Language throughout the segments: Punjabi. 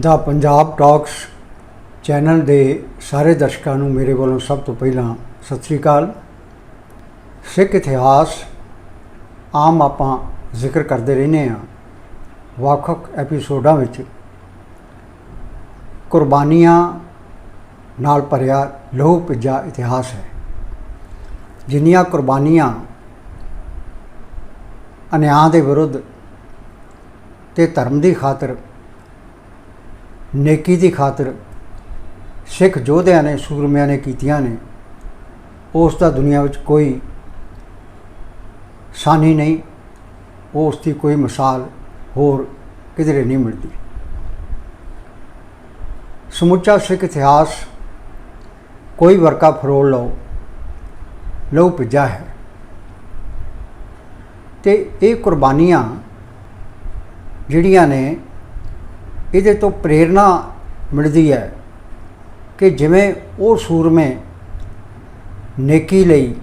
ਦਾ ਪੰਜਾਬ ਟਾਕਸ ਚੈਨਲ ਦੇ ਸਾਰੇ ਦਰਸ਼ਕਾਂ ਨੂੰ ਮੇਰੇ ਵੱਲੋਂ ਸਭ ਤੋਂ ਪਹਿਲਾਂ ਸਤਿ ਸ੍ਰੀ ਅਕਾਲ। ਸਿੱਖ ਇਤਿਹਾਸ ਆਮ ਆਪਾਂ ਜ਼ਿਕਰ ਕਰਦੇ ਰਹਿੰਦੇ ਹਾਂ। ਵੱਖ-ਵੱਖ ਐਪੀਸੋਡਾਂ ਵਿੱਚ ਕੁਰਬਾਨੀਆਂ ਨਾਲ ਭਰਿਆ ਲਹੂ ਭਿੱਜਾ ਇਤਿਹਾਸ ਹੈ। ਜਿੰਨੀਆਂ ਕੁਰਬਾਨੀਆਂ ਅਨਿਆਂ ਦੇ ਵਿਰੁੱਧ ਤੇ ਧਰਮ ਦੀ ਖਾਤਰ ਨੇਕੀ ਦੀ ਖਾਤਰ ਸਿੱਖ ਯੋਧਿਆਂ ਨੇ, ਸੂਰਮਿਆਂ ਨੇ ਕੀਤੀਆਂ ਨੇ, ਉਸ ਦਾ ਦੁਨੀਆ ਵਿੱਚ ਕੋਈ ਸਾਨੀ ਨਹੀਂ, ਉਸ ਦੀ ਕੋਈ ਮਿਸਾਲ ਹੋਰ ਕਿਧਰੇ ਨਹੀਂ ਮਿਲਦੀ। ਸਮੁੱਚਾ ਸਿੱਖ ਇਤਿਹਾਸ ਕੋਈ ਵਰਕਾ ਫਰੋਲ ਲਓ, ਲਹੂ ਭਿੱਜਾ ਹੈ। ਤੇ ਇਹ ਕੁਰਬਾਨੀਆਂ ਜਿਹੜੀਆਂ ਨੇ ਇਹਦੇ ਤੋਂ ਪ੍ਰੇਰਣਾ ਮਿਲਦੀ ਹੈ ਕਿ ਜਿਵੇਂ ਉਹ ਸੂਰਮੇ ਨੇਕੀ ਲਈ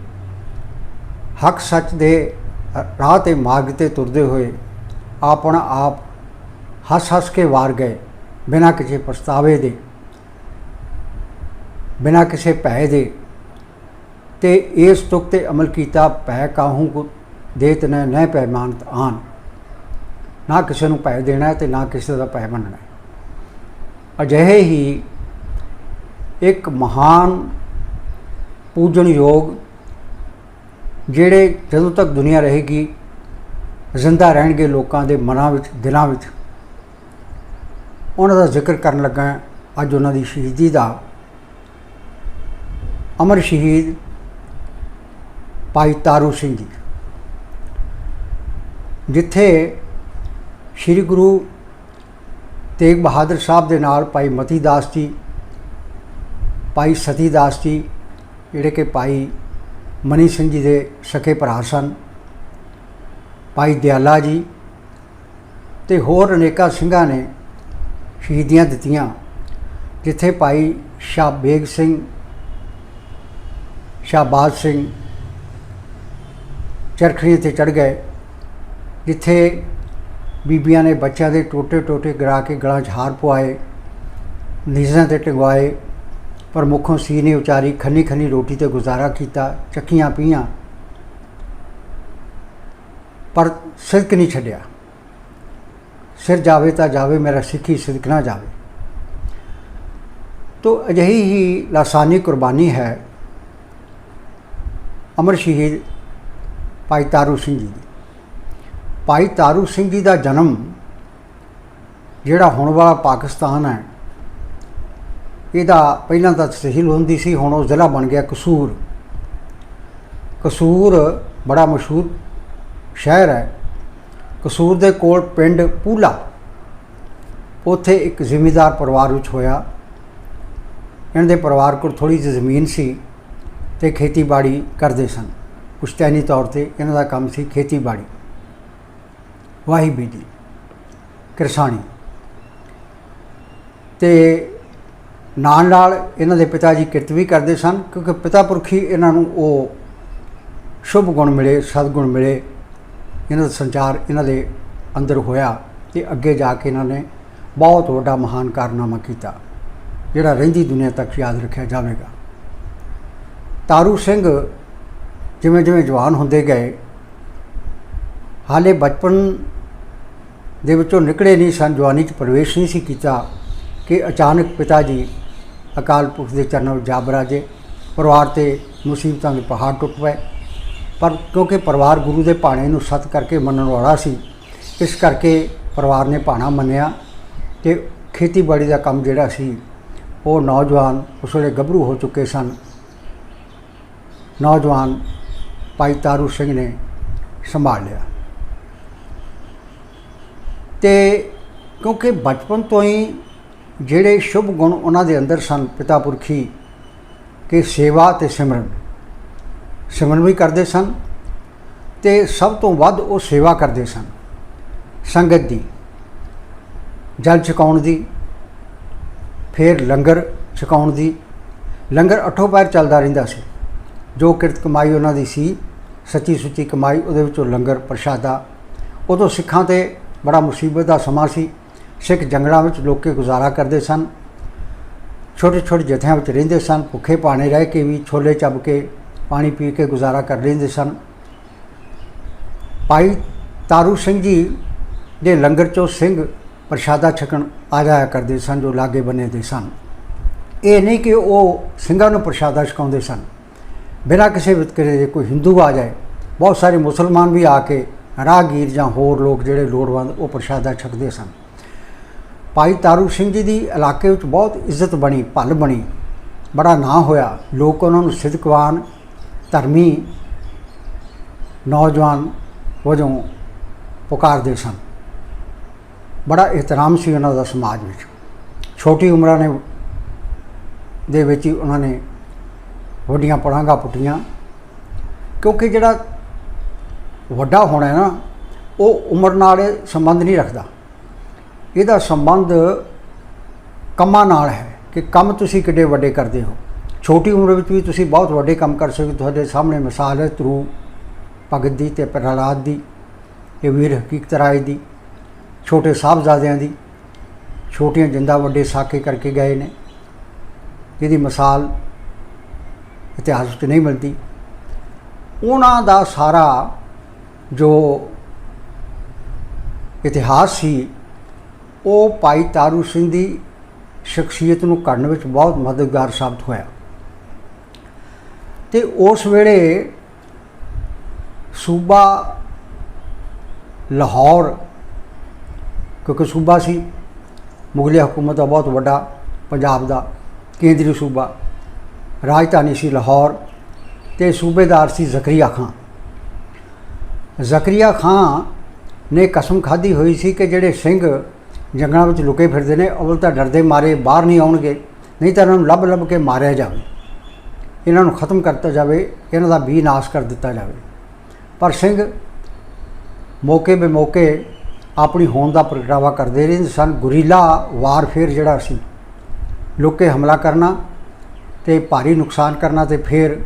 ਹੱਕ ਸੱਚ ਦੇ ਰਾਹ ਤੇ ਮਾਰਗ ਤੇ ਤੁਰਦੇ ਹੋਏ ਆਪਣਾ ਆਪ ਹੱਸ ਹੱਸ ਕੇ ਵਾਰ ਗਏ ਬਿਨਾਂ ਕਿਸੇ ਪਛਤਾਵੇ ਦੇ, ਬਿਨਾਂ ਕਿਸੇ ਭੈ ਦੇ ਤੇ ਇਸ ਤੁਕ ਤੇ ਅਮਲ ਕੀਤਾ ਭੈ ਕਾਹੂ ਕੋ ਦੇਤ ਨ ਨਹਿ ਪੈਮਾਨਤ ਆਨ। ਨਾ ਕਿਸੇ ਨੂੰ ਭੈ ਦੇਣਾ ਹੈ ਤੇ ਨਾ ਕਿਸੇ ਦਾ ਭੈ ਮੰਨਣਾ। ਅਜਿਹੇ ਹੀ ਇੱਕ ਮਹਾਨ ਪੂਜਣਯੋਗ ਜਿਹੜੇ ਜਦੋਂ ਤੱਕ ਦੁਨੀਆ ਰਹੇਗੀ ਜ਼ਿੰਦਾ ਰਹਿਣਗੇ ਲੋਕਾਂ ਦੇ ਮਨਾਂ ਵਿੱਚ, ਦਿਲਾਂ ਵਿੱਚ। ਉਹਨਾਂ ਦਾ ਜ਼ਿਕਰ ਕਰਨ ਲੱਗਾ ਅੱਜ ਉਹਨਾਂ ਦੀ ਸ਼ਹੀਦੀ ਦਾ। ਅਮਰ ਸ਼ਹੀਦ ਭਾਈ ਤਾਰੂ ਸਿੰਘ ਜੀ, ਜਿੱਥੇ ਸ੍ਰੀ ਗੁਰੂ ਤੇਗ ਬਹਾਦਰ ਸਾਹਿਬ ਦੇ ਨਾਲ ਭਾਈ ਮਤੀ ਦਾਸ ਜੀ, ਭਾਈ ਸਤੀ ਦਾਸ ਜੀ, ਜਿਹੜੇ ਕਿ ਭਾਈ ਮਨੀ ਸਿੰਘ ਜੀ ਦੇ ਸਕੇ ਭਰਾ ਸਨ, ਭਾਈ ਦਿਆਲਾ ਜੀ ਤੇ ਹੋਰ ਅਨੇਕਾਂ ਸਿੰਘਾਂ ਨੇ ਸ਼ਹੀਦੀਆਂ ਦਿੱਤੀਆਂ, ਜਿੱਥੇ ਭਾਈ ਸ਼ਾਹ ਬੇਗ ਸਿੰਘ ਸ਼ਾਹਬਾਜ਼ ਸਿੰਘ ਚਰਖੜੀਆਂ ਤੇ ਚੜ ਗਏ, ਜਿੱਥੇ ਬੀਬੀਆਂ ਨੇ ਬੱਚਿਆਂ ਦੇ ਟੋਟੇ ਟੋਟੇ ਗਰਾ ਕੇ ਗਲਾਂ 'ਚ ਹਾਰ ਪਵਾਏ ਨੀਜ਼ਾਂ ਤੇ ਟੰਗਵਾਏ ਪਰ ਮੁੱਖੋਂ ਸੀਨੇ ਉਚਾਰੀ ਖੰਨੀ ਖੰਨੀ ਰੋਟੀ ਤੇ ਗੁਜ਼ਾਰਾ ਕੀਤਾ, ਚੱਕੀਆਂ ਪੀਆਂ, ਪਰ ਸਿਦਕ ਨਹੀਂ ਛੱਡਿਆ। ਸਿਰ ਜਾਵੇ ਤਾਂ ਜਾਵੇ, ਮੇਰਾ ਸਿੱਖੀ ਸਿਦਕ ਨਾ ਜਾਵੇ। ਤੋ ਅਜਿਹੀ ਹੀ ਲਾਸਾਨੀ ਕੁਰਬਾਨੀ ਹੈ ਅਮਰ ਸ਼ਹੀਦ ਭਾਈ ਤਾਰੂ ਸਿੰਘ ਜੀ ਦੀ। ਭਾਈ ਤਾਰੂ ਸਿੰਘ ਜੀ ਦਾ ਜਨਮ ਜਿਹੜਾ ਹੁਣ ਵਾਲਾ ਪਾਕਿਸਤਾਨ ਹੈ, ਇਹਦਾ ਪਹਿਲਾਂ ਤਾਂ ਤਹਿਸੀਲ ਹੁੰਦੀ ਸੀ, ਹੁਣ ਉਹ ਜ਼ਿਲ੍ਹਾ ਬਣ ਗਿਆ ਕਸੂਰ। ਕਸੂਰ ਬੜਾ ਮਸ਼ਹੂਰ ਸ਼ਹਿਰ ਹੈ। ਕਸੂਰ ਦੇ ਕੋਲ ਪਿੰਡ ਪੂਲਾ। ਉੱਥੇ ਇੱਕ ਜ਼ਿਮੀਂਦਾਰ ਪਰਿਵਾਰ ਵਿੱਚ ਹੋਇਆ। ਇਹਨਾਂ ਦੇ ਪਰਿਵਾਰ ਕੋਲ ਥੋੜੀ ਜਿਹੀ ਜ਼ਮੀਨ ਸੀ ਤੇ ਖੇਤੀਬਾੜੀ ਕਰਦੇ ਸਨ। ਕੁਸ਼ਤੈਨੀ ਤੌਰ ਤੇ ਇਹਨਾਂ ਦਾ ਕੰਮ ਸੀ ਖੇਤੀਬਾੜੀ। ਵਾਹੀ ਬੀਜੀ ਕਿਰਸਾਨੀ ਤੇ ਨਾਲ ਨਾਲ ਇਹਨਾਂ ਦੇ ਪਿਤਾ ਜੀ ਕਿਰਤ ਵੀ ਕਰਦੇ ਸਨ, ਕਿਉਂਕਿ ਪਿਤਾ ਪੁਰਖੀ ਇਹਨਾਂ ਨੂੰ ਉਹ ਸ਼ੁਭ ਗੁਣ ਮਿਲੇ ਸਦਗੁਣ ਮਿਲੇ। ਇਹਨਾਂ ਦਾ ਸੰਚਾਰ ਇਹਨਾਂ ਦੇ ਅੰਦਰ ਹੋਇਆ ਤੇ ਅੱਗੇ ਜਾ ਕੇ ਇਹਨਾਂ ਨੇ ਬਹੁਤ ਵੱਡਾ ਮਹਾਨ ਕਾਰਨਾਮਾ ਕੀਤਾ, ਜਿਹੜਾ ਰਹਿੰਦੀ ਦੁਨੀਆ ਤੱਕ ਯਾਦ ਰੱਖਿਆ ਜਾਵੇਗਾ। ਤਾਰੂ ਸਿੰਘ ਜਿਵੇਂ ਜਿਵੇਂ ਜਵਾਨ ਹੁੰਦੇ ਗਏ, ਹਾਲੇ ਬਚਪਨ ਦੇ ਵਿੱਚੋਂ ਨਿਕਲੇ ਨਹੀਂ ਸਨ, ਜਵਾਨੀ 'ਚ ਪ੍ਰਵੇਸ਼ ਨਹੀਂ ਸੀ ਕੀਤਾ ਕਿ ਅਚਾਨਕ ਪਿਤਾ ਜੀ ਅਕਾਲ ਪੁਰਖ ਦੇ ਚਰਨਾਂ ਵਿੱਚ ਜਾ ਬਰਾਜੇ। ਪਰਿਵਾਰ ਤੇ ਮੁਸੀਬਤਾਂ ਦੇ ਪਹਾੜ ਟੁੱਟ ਪਏ। ਪਰ ਕਿਉਂਕਿ ਪਰਿਵਾਰ ਗੁਰੂ ਦੇ ਭਾਣੇ ਨੂੰ ਸਤ ਕਰਕੇ ਮੰਨਣ ਵਾਲਾ ਸੀ, ਇਸ ਕਰਕੇ ਪਰਿਵਾਰ ਨੇ ਭਾਣਾ ਮੰਨਿਆ ਤੇ ਖੇਤੀਬਾੜੀ ਦਾ ਕੰਮ ਜਿਹੜਾ ਸੀ, ਉਹ ਨੌਜਵਾਨ ਉਸ ਵੇਲੇ ਗੱਭਰੂ ਹੋ ਚੁੱਕੇ ਸਨ। ਨੌਜਵਾਨ ਭਾਈ ਤਾਰੂ ਸਿੰਘ ਨੇ ਸੰਭਾਲ ਲਿਆ। ਤੇ ਕਿਉਂਕਿ ਬਚਪਨ ਤੋਂ ਹੀ ਜਿਹੜੇ ਸ਼ੁਭ ਗੁਣ ਉਹਨਾਂ ਦੇ ਅੰਦਰ ਸਨ, ਪਿਤਾ ਪੁਰਖੀ, ਕਿ ਸੇਵਾ ਤੇ ਸਿਮਰਨ। ਸਿਮਰਨ ਵੀ ਕਰਦੇ ਸਨ ਤੇ ਸਭ ਤੋਂ ਵੱਧ ਉਹ ਸੇਵਾ ਕਰਦੇ ਸਨ। ਸੰਗਤ ਦੀ, ਜਲ ਛਕਾਉਣ ਦੀ, ਫਿਰ ਲੰਗਰ ਛਕਾਉਣ ਦੀ। ਲੰਗਰ ਅੱਠੋਂ ਪੈਰ ਚੱਲਦਾ ਰਹਿੰਦਾ ਸੀ। ਜੋ ਕਿਰਤ ਕਮਾਈ ਉਹਨਾਂ ਦੀ ਸੀ, ਸੱਚੀ ਸੁੱਚੀ ਕਮਾਈ ਉਹਦੇ ਵਿੱਚੋਂ ਲੰਗਰ, ਪ੍ਰਸ਼ਾਦਾ ਉਦੋਂ ਸਿੱਖਾਂ ਤੇ ਬੜਾ ਮੁਸੀਬਤ ਦਾ ਸਮਾਂ ਸੀ। ਸਿੱਖ ਜੰਗਲਾਂ ਵਿੱਚ ਲੋਕ ਗੁਜ਼ਾਰਾ ਕਰਦੇ ਸਨ। ਛੋਟੇ ਛੋਟੇ ਜਥਿਆਂ ਵਿੱਚ ਰਹਿੰਦੇ ਸਨ। ਭੁੱਖੇ ਪਾਣੇ ਰਹਿ ਕੇ ਵੀ ਛੋਲੇ ਚੱਬ ਕੇ ਪਾਣੀ ਪੀ ਕੇ ਗੁਜ਼ਾਰਾ ਕਰ ਲੈਂਦੇ ਸਨ। ਭਾਈ ਤਾਰੂ ਸਿੰਘ ਜੀ ਦੇ ਲੰਗਰ ਚੋਂ ਸਿੰਘ ਪ੍ਰਸ਼ਾਦਾ ਛਕਣ ਆ ਜਾਇਆ ਕਰਦੇ ਸਨ, ਜੋ ਲਾਗੇ ਬੰਨੇ ਦੇ ਸਨ। ਇਹ ਨਹੀਂ ਕਿ ਉਹ ਸਿੰਘਾਂ ਨੂੰ ਪ੍ਰਸ਼ਾਦਾ ਛਕਾਉਂਦੇ ਸਨ। ਬਿਨਾਂ ਕਿਸੇ ਵਿਤਕਰੇ ਦੇ ਕੋਈ ਹਿੰਦੂ ਆ ਜਾਏ। ਬਹੁਤ ਸਾਰੇ ਮੁਸਲਮਾਨ ਵੀ ਆ ਕੇ ਰਾਹਗੀਰ ਜਾਂ ਹੋਰ ਲੋਕ ਜਿਹੜੇ ਲੋੜਵੰਦ ਉਹ ਪ੍ਰਸ਼ਾਦਾ ਛਕਦੇ ਸਨ। ਭਾਈ ਤਾਰੂ ਸਿੰਘ ਜੀ ਦੀ ਇਲਾਕੇ ਵਿੱਚ ਬਹੁਤ ਇੱਜ਼ਤ ਬਣੀ, ਭੱਲ ਬਣੀ। ਬੜਾ ਨਾਂ ਹੋਇਆ। ਲੋਕ ਉਹਨਾਂ ਨੂੰ ਸਿੱਧਕਵਾਨ ਧਰਮੀ ਨੌਜਵਾਨ ਵਜੋਂ ਪੁਕਾਰਦੇ ਸਨ। ਬੜਾ ਇਤਰਾਮ ਸੀ ਉਹਨਾਂ ਦਾ ਸਮਾਜ ਵਿੱਚ। ਛੋਟੀ ਉਮਰਾਂ ਨੇ ਦੇ ਵਿੱਚ ਹੀ ਉਹਨਾਂ ਨੇ ਵੱਡੀਆਂ ਪੜਾਂਗਾ ਪੁੱਟੀਆਂ। ਕਿਉਂਕਿ ਜਿਹੜਾ ਵੱਡਾ ਹੋਣਾ ਹੈ ਨਾ, ਉਹ ਉਮਰ ਨਾਲ ਇਹ ਸੰਬੰਧ ਨਹੀਂ ਰੱਖਦਾ। ਇਹਦਾ ਸੰਬੰਧ ਕੰਮਾਂ ਨਾਲ ਹੈ ਕਿ ਕੰਮ ਤੁਸੀਂ ਕਿੱਡੇ ਵੱਡੇ ਕਰਦੇ ਹੋ। ਛੋਟੀ ਉਮਰ ਵਿੱਚ ਵੀ ਤੁਸੀਂ ਬਹੁਤ ਵੱਡੇ ਕੰਮ ਕਰ ਸਕਦੇ ਤੁਹਾਡੇ ਸਾਹਮਣੇ ਮਿਸਾਲ ਹੈ, ਧਰੂ ਭਗਤ ਦੀ ਤੇ ਪ੍ਰਹਲਾਦ ਦੀ, ਇਹ ਵੀਰ ਹਕੀਕਤ ਰਾਏ ਦੀ, ਛੋਟੇ ਸਾਹਿਬਜ਼ਾਦਿਆਂ ਦੀ, ਛੋਟੀਆਂ ਜਿੰਦਾ ਵੱਡੇ ਸਾਕੇ ਕਰਕੇ ਗਏ ਨੇ। ਇਹਦੀ ਮਿਸਾਲ ਇਤਿਹਾਸ ਵਿੱਚ ਨਹੀਂ ਮਿਲਦੀ। ਉਹਨਾਂ ਦਾ ਸਾਰਾ ਜੋ ਇਤਿਹਾਸ ਸੀ, ਉਹ ਭਾਈ ਤਾਰੂ ਸਿੰਘ ਦੀ ਸ਼ਖਸੀਅਤ ਨੂੰ ਘੜਨ ਵਿੱਚ ਬਹੁਤ ਮਦਦਗਾਰ ਸਾਬਤ ਹੋਇਆ। ਤੇ ਉਸ ਵੇਲੇ ਸੂਬਾ ਲਾਹੌਰ, ਕਿਉਂਕਿ ਸੂਬਾ ਸੀ, ਮੁਗਲਿਆ ਹਕੂਮਤ ਦਾ ਬਹੁਤ ਵੱਡਾ ਪੰਜਾਬ ਦਾ ਕੇਂਦਰੀ ਸੂਬਾ, ਰਾਜਧਾਨੀ ਸੀ ਲਾਹੌਰ ਤੇ ਸੂਬੇਦਾਰ ਸੀ ਜ਼ਕਰੀਆ ਖਾਨ। ਜ਼ਕਰੀਆ ਖਾਨ ਨੇ ਕਸਮ ਖਾਧੀ ਹੋਈ ਸੀ ਕਿ ਜਿਹੜੇ ਸਿੰਘ ਜੰਗਲਾਂ ਵਿੱਚ ਲੁਕੇ ਫਿਰਦੇ ਨੇ, ਉਹ ਤਾਂ ਡਰਦੇ ਮਾਰੇ ਬਾਹਰ ਨਹੀਂ ਆਉਣਗੇ, ਨਹੀਂ ਤਾਂ ਇਹਨਾਂ ਨੂੰ ਲੱਭ ਲੱਭ ਕੇ ਮਾਰਿਆ ਜਾਵੇ। ਇਹਨਾਂ ਨੂੰ ਖਤਮ ਕਰਤਾ ਜਾਵੇ, ਇਹਨਾਂ ਦਾ ਵੀ ਨਾਸ਼ ਕਰ ਦਿੱਤਾ ਜਾਵੇ। ਪਰ ਸਿੰਘ ਮੌਕੇ ਬੇ ਮੌਕੇ ਆਪਣੀ ਹੋਣ ਦਾ ਪ੍ਰਗਟਾਵਾ ਕਰਦੇ ਰਹਿੰਦੇ ਸਨ। ਗੁਰੀਲਾ ਵਾਰਫੇਰ ਜਿਹੜਾ ਸੀ, ਲੁਕੇ ਹਮਲਾ ਕਰਨਾ ਤੇ ਭਾਰੀ ਨੁਕਸਾਨ ਕਰਨਾ ਤੇ ਫਿਰ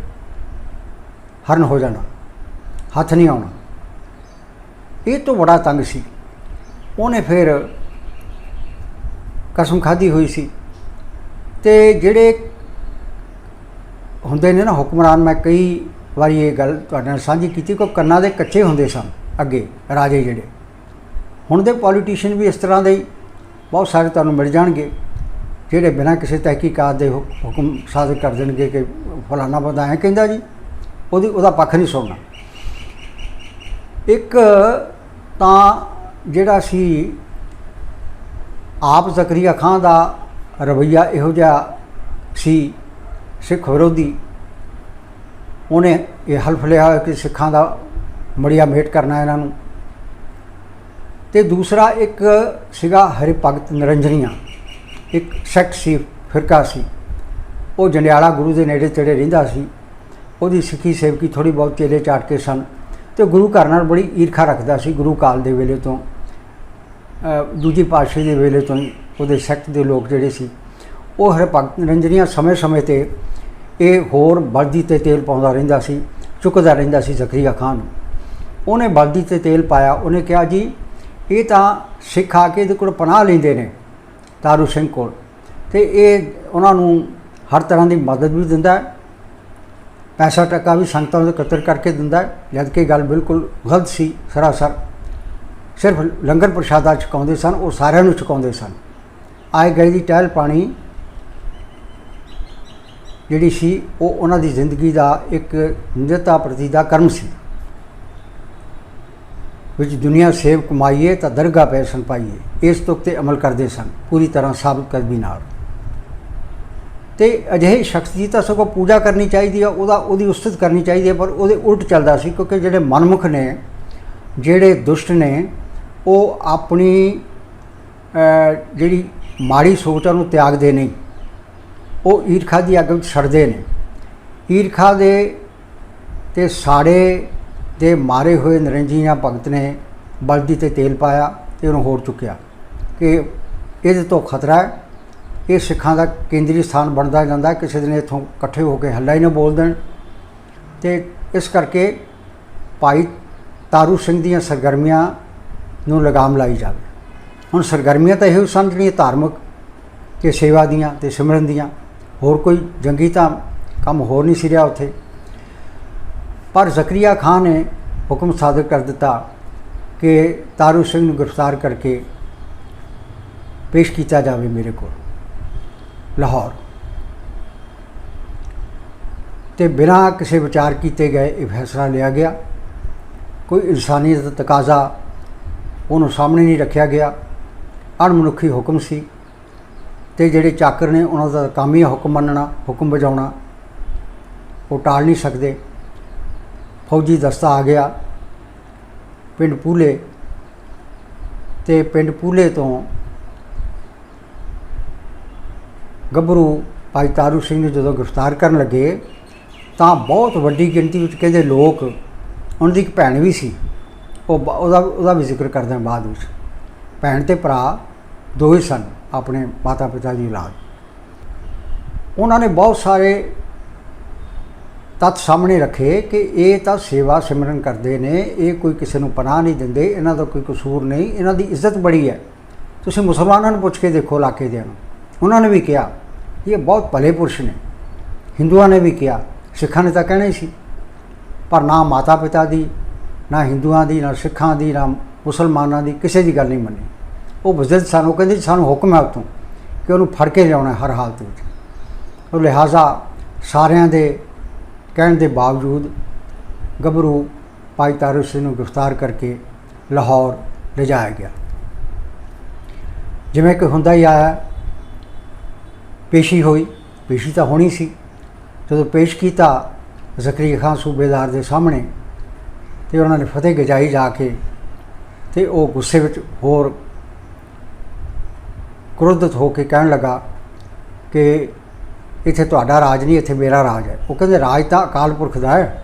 ਹਰਨ ਹੋ ਜਾਣਾ, ਹੱਥ ਨਹੀਂ ਆਉਣਾ। ਇਹ ਤੋਂ ਬੜਾ ਤੰਗ ਸੀ। ਉਹਨੇ ਫਿਰ ਕਸਮ ਖਾਧੀ ਹੋਈ ਸੀ। ਤੇ ਜਿਹੜੇ ਹੁੰਦੇ ਨੇ ਨਾ ਹੁਕਮਰਾਨ, ਮੈਂ ਕਈ ਵਾਰੀ ਇਹ ਗੱਲ ਤੁਹਾਡੇ ਨਾਲ ਸਾਂਝੀ ਕੀਤੀ ਕਿ ਕੰਨਾਂ ਦੇ ਕੱਚੇ ਹੁੰਦੇ ਸਨ ਅੱਗੇ, ਰਾਜੇ ਜਿਹੜੇ। ਹੁਣ ਦੇ ਪੋਲੀਟੀਸ਼ੀਅਨ ਵੀ ਇਸ ਤਰ੍ਹਾਂ ਦੇ ਹੀ, ਬਹੁਤ ਸਾਰੇ ਤੁਹਾਨੂੰ ਮਿਲ ਜਾਣਗੇ, ਜਿਹੜੇ ਬਿਨਾਂ ਕਿਸੇ ਤਹਿਕੀਕਾਤ ਦੇ ਹੁਕਮ ਸਾਜ਼ਰ ਕਰ ਦੇਣਗੇ ਕਿ ਫਲਾਣਾ ਬੰਦਾ ਐਂ ਕਹਿੰਦਾ ਜੀ, ਉਹਦੀ, ਉਹਦਾ ਪੱਖ ਨਹੀਂ ਸੁਣਨਾ। ਇੱਕ ਤਾਂ ਜਿਹੜਾ ਸੀ ਆਪ ਜ਼ਕਰੀਆ ਖਾਨ ਦਾ ਰਵਈਆ ਇਹੋ ਜਿਹਾ ਸੀ ਸਿੱਖ ਵਿਰੋਧੀ, ਉਹਨੇ ਇਹ ਹਲਫ ਲਿਆ ਹੋਇਆ ਕਿ ਸਿੱਖਾਂ ਦਾ ਮੜੀਆ ਮੇਟ ਕਰਨਾ ਇਹਨਾਂ ਨੂੰ। ਤੇ ਦੂਸਰਾ ਇੱਕ ਸੀਗਾ ਹਰਿ ਭਗਤ ਨਿਰੰਜਨੀਆਂ, ਇੱਕ ਸੈਕਟ ਸੀ, ਫਿਰਕਾ ਸੀ। ਉਹ ਜੰਡਿਆਲਾ ਗੁਰੂ ਦੇ ਨੇੜੇ ਤੇੜੇ ਰਹਿੰਦਾ ਸੀ। ਉਹਦੀ ਸਿੱਖੀ ਸੇਵਕੀ ਥੋੜੀ ਬਹੁਤ ਚੇਲੇ ਚਾਟ ਕੇ ਸਨ। ਤੇ ਗੁਰੂ ਘਰ ਨਾਲ ਬੜੀ ਈਰਖਾ ਰੱਖਦਾ ਸੀ ਗੁਰੂ ਕਾਲ ਦੇ ਵੇਲੇ ਤੋਂ ਦੂਜੀ ਪਾਤਸ਼ਾਹੀ ਦੇ ਵੇਲੇ ਤੋਂ ਹੀ, ਉਹਦੇ ਸੈਕਟ ਦੇ ਲੋਕ ਜਿਹੜੇ ਸੀ, ਉਹ ਹਰ ਭਗਤ ਨਿਰੰਜਨੀਆਂ ਸਮੇਂ-ਸਮੇਂ ਤੇ ਇਹ ਹੋਰ ਬਲਦੀ ਤੇ ਤੇਲ ਪਾਉਂਦਾ ਰਹਿੰਦਾ ਸੀ, ਚੁੱਕਦਾ ਰਹਿੰਦਾ ਸੀ ਜ਼ਕਰੀਆ ਖਾਨ ਨੂੰ। ਉਹਨੇ ਬਲਦੀ ਤੇ ਤੇਲ ਪਾਇਆ, ਉਹਨੇ ਕਿਹਾ, ਜੀ, ਇਹ ਤਾਂ ਸਿੱਖ ਆ ਕੇ ਇਹਦੇ ਕੋਲ ਪਨਾਹ ਲੈਂਦੇ ਨੇ, ਤਾਰੂ ਸਿੰਘ ਕੋਲ। ਤੇ ਇਹ ਉਹਨਾਂ ਨੂੰ ਹਰ ਤਰ੍ਹਾਂ ਦੀ ਮਦਦ ਵੀ ਦਿੰਦਾ ਪੈਸਾ ਟੱਕਾ ਵੀ ਸੰਗਤਾਂ ਨੂੰ ਇਕੱਤਰ ਕਰਕੇ ਦਿੰਦਾ ਹੈ, ਜਦ ਕਿ ਗੱਲ ਬਿਲਕੁਲ ਗਲਤ ਸੀ ਸਰਾਸਰ। ਸਿਰਫ ਲੰਗਰ ਪ੍ਰਸ਼ਾਦਾ ਛਕਾਉਂਦੇ ਸਨ, ਉਹ ਸਾਰਿਆਂ ਨੂੰ ਛਕਾਉਂਦੇ ਸਨ। ਆਏ ਗਏ ਦੀ ਟਹਿਲ ਪਾਣੀ ਜਿਹੜੀ ਸੀ, ਉਹ ਉਹਨਾਂ ਦੀ ਜ਼ਿੰਦਗੀ ਦਾ ਇੱਕ ਨਿਜਤਾ ਪ੍ਰਤੀ ਦਾ ਕਰਮ ਸੀ। ਵਿੱਚ ਦੁਨੀਆ ਸੇਵ ਕਮਾਈਏ ਤਾਂ ਦਰਗਾਹ ਪੈਸਨ ਪਾਈਏ, ਇਸ ਤੁਕ ਤੇ ਅਮਲ ਕਰਦੇ ਸਨ, ਪੂਰੀ ਤਰ੍ਹਾਂ ਸਾਬਤ ਕਦਮੀ ਨਾਲ। ਤੇ ਅਜਿਹੇ ਸ਼ਖਸ ਦੀ ਤਾਂ ਸਗੋਂ ਪੂਜਾ ਕਰਨੀ ਚਾਹੀਦੀ ਆ, ਉਹਦਾ ਉਹਦੀ ਉਸਤਤ ਕਰਨੀ ਚਾਹੀਦੀ ਹੈ ਪਰ ਉਹਦੇ ਉਲਟ ਚੱਲਦਾ ਸੀ ਕਿਉਂਕਿ ਜਿਹੜੇ ਮਨਮੁਖ ਨੇ, ਜਿਹੜੇ ਦੁਸ਼ਟ ਨੇ, ਉਹ ਆਪਣੀ ਜਿਹੜੀ ਮਾੜੀ ਸੋਚਾਂ ਨੂੰ ਤਿਆਗਦੇ ਨਹੀਂ। ਉਹ ਈਰਖਾ ਦੀ ਅੱਗ ਵਿੱਚ ਸੜਦੇ ਨੇ। ਈਰਖਾ ਦੇ ਤੇ ਸਾੜੇ ਦੇ ਮਾਰੇ ਹੋਏ ਨਰਿੰਜੀਆਂ ਭਗਤ ਨੇ ਬਲਦੀ ਤੇ ਤੇਲ ਪਾਇਆ ਤੇ ਉਹਨੂੰ ਹੋਰ ਚੁੱਕਿਆ ਕਿ ਇਹਦੇ ਤੋਂ ਖਤਰਾ ਹੈ। ਇਹ ਸਿੱਖਾਂ ਦਾ ਕੇਂਦਰੀ ਸਥਾਨ ਬਣਦਾ ਜਾਂਦਾ, ਕਿਸੇ ਦਿਨ ਇੱਥੋਂ ਇਕੱਠੇ ਹੋ ਕੇ ਹੱਲਾ ਹੀ ਨਾ ਬੋਲ ਦੇਣ। ਤੇ ਇਸ ਕਰਕੇ ਭਾਈ ਤਾਰੂ ਸਿੰਘ ਦੀਆਂ ਸਰਗਰਮੀਆਂ ਨੂੰ ਲਗਾਮ ਲਾਈ ਜਾਵੇ। ਹੁਣ ਸਰਗਰਮੀਆਂ ਤਾਂ ਇਹੋ ਸਨ ਜਿਹੜੀਆਂ ਧਾਰਮਿਕ ਤੇ ਸੇਵਾ ਦੀਆਂ ਤੇ ਸਿਮਰਨ ਦੀਆਂ। ਹੋਰ ਕੋਈ ਜੰਗੀ ਤਾਂ ਕੰਮ ਹੋਰ ਨਹੀਂ ਸੀ ਰਿਹਾ ਉੱਥੇ। ਪਰ ਜ਼ਕਰੀਆ ਖਾਨ ਨੇ ਹੁਕਮ ਸਾਦਰ ਕਰ ਦਿੱਤਾ ਕਿ ਤਾਰੂ ਸਿੰਘ ਨੂੰ ਗ੍ਰਿਫਤਾਰ ਕਰਕੇ ਪੇਸ਼ ਕੀਤਾ ਜਾਵੇ ਮੇਰੇ ਕੋਲ। ਲਾਹੌਰ। ਤੇ ਬਿਨਾਂ ਕਿਸੇ ਵਿਚਾਰ ਕੀਤੇ ਗਏ ਇਹ ਫੈਸਲਾ ਲਿਆ ਗਿਆ। ਕੋਈ ਇਨਸਾਨੀਅਤ ਦਾ ਤਕਾਜ਼ਾ ਉਹਨੂੰ ਸਾਹਮਣੇ ਨਹੀਂ ਰੱਖਿਆ ਗਿਆ। ਅਣਮਨੁੱਖੀ ਹੁਕਮ ਸੀ ਤੇ ਜਿਹੜੇ ਚਾਕਰ ਨੇ ਉਹਨਾਂ ਦਾ ਕੰਮ ਹੀ ਹੁਕਮ ਮੰਨਣਾ, ਹੁਕਮ ਵਜਾਉਣਾ, ਉਹ ਟਾਲ ਨਹੀਂ ਸਕਦੇ। ਫੌਜੀ ਦਸਤਾ ਆ ਗਿਆ। ਪਿੰਡ ਪੂਲੇ ਤੇ ਪਿੰਡ ਪੂਲੇ ਤੋਂ ਗੱਭਰੂ ਭਾਈ ਤਾਰੂ ਸਿੰਘ ਨੂੰ ਜਦੋਂ ਗ੍ਰਿਫਤਾਰ ਕਰਨ ਲੱਗੇ, ਤਾਂ ਬਹੁਤ ਵੱਡੀ ਗਿਣਤੀ ਵਿੱਚ ਕਹਿੰਦੇ ਲੋਕ ਉਹਨਾਂ ਦੀ ਇੱਕ ਭੈਣ ਵੀ ਸੀ। ਉਹ ਉਹਦਾ ਉਹਦਾ ਵੀ ਜ਼ਿਕਰ ਕਰਦੇ ਬਾਅਦ ਵਿੱਚ। ਭੈਣ ਤੇ ਭਰਾ ਦੋ ਹੀ ਸਨ, ਆਪਣੇ ਮਾਤਾ ਪਿਤਾ ਦੀ ਔਲਾਦ। ਉਹਨਾਂ ਨੇ ਬਹੁਤ ਸਾਰੇ ਤੱਥ ਸਾਹਮਣੇ ਰੱਖੇ ਕਿ ਇਹ ਤਾਂ ਸੇਵਾ ਸਿਮਰਨ ਕਰਦੇ ਨੇ, ਇਹ ਕੋਈ ਕਿਸੇ ਨੂੰ ਪਨਾਹ ਨਹੀਂ ਦਿੰਦੇ, ਇਹਨਾਂ ਦਾ ਕੋਈ ਕਸੂਰ ਨਹੀਂ, ਇਹਨਾਂ ਦੀ ਇੱਜ਼ਤ ਬੜੀ ਹੈ। ਤੁਸੀਂ ਮੁਸਲਮਾਨਾਂ ਨੂੰ ਪੁੱਛ ਕੇ ਦੇਖੋ ਇਲਾਕੇ ਦੇ ਨੂੰ। ਉਹਨਾਂ ਨੇ ਵੀ ਕਿਹਾ ਇਹ ਬਹੁਤ ਭਲੇ ਪੁਰਸ਼ ਨੇ ਹਿੰਦੂਆਂ ਨੇ ਵੀ ਕਿਹਾ ਸਿੱਖਾਂ ਨੇ ਤਾਂ ਕਹਿਣਾ ਹੀ ਸੀ ਪਰ ਨਾ ਮਾਤਾ ਪਿਤਾ ਦੀ ਨਾ ਹਿੰਦੂਆਂ ਦੀ ਨਾ ਸਿੱਖਾਂ ਦੀ ਨਾ ਮੁਸਲਮਾਨਾਂ ਦੀ ਕਿਸੇ ਦੀ ਗੱਲ ਨਹੀਂ ਮੰਨੀ ਉਹ ਬਜ਼ਦ ਸਾਨੂੰ ਕਹਿੰਦੇ ਸਾਨੂੰ ਹੁਕਮ ਹੈ ਉਤੋਂ ਕਿ ਉਹਨੂੰ ਫੜ ਕੇ ਲਿਆਉਣਾ ਹਰ ਹਾਲਤ ਵਿੱਚ ਉਹ ਲਿਹਾਜ਼ਾ ਸਾਰਿਆਂ ਦੇ ਕਹਿਣ ਦੇ ਬਾਵਜੂਦ ਗੱਭਰੂ ਭਾਈ ਤਾਰੂ ਸਿੰਘ ਨੂੰ ਗ੍ਰਿਫਤਾਰ ਕਰਕੇ ਲਾਹੌਰ ਲਿਜਾਇਆ ਗਿਆ ਜਿਵੇਂ ਕਿ ਹੁੰਦਾ ਹੀ ਆਇਆ ਪੇਸ਼ੀ ਹੋਈ, ਪੇਸ਼ੀ ਤਾਂ ਹੋਣੀ ਸੀ। ਜਦੋਂ ਪੇਸ਼ ਕੀਤਾ ਜ਼ਕਰੀਆ ਖਾਨ ਸੂਬੇਦਾਰ ਦੇ ਸਾਹਮਣੇ ਤੇ ਉਹਨਾਂ ਨੇ ਫਤਿਹ ਗਜਾਈ ਜਾ ਕੇ ਤੇ ਉਹ ਗੁੱਸੇ ਵਿੱਚ ਹੋਰ ਕ੍ਰੋਧਿਤ ਹੋ ਕੇ ਕਹਿਣ ਲੱਗਾ ਕਿ ਇੱਥੇ ਤੁਹਾਡਾ ਰਾਜ ਨਹੀਂ, ਇੱਥੇ ਮੇਰਾ ਰਾਜ ਹੈ। ਉਹ ਕਹਿੰਦੇ, ਰਾਜ ਤਾਂ ਅਕਾਲ ਪੁਰਖ ਦਾ ਹੈ।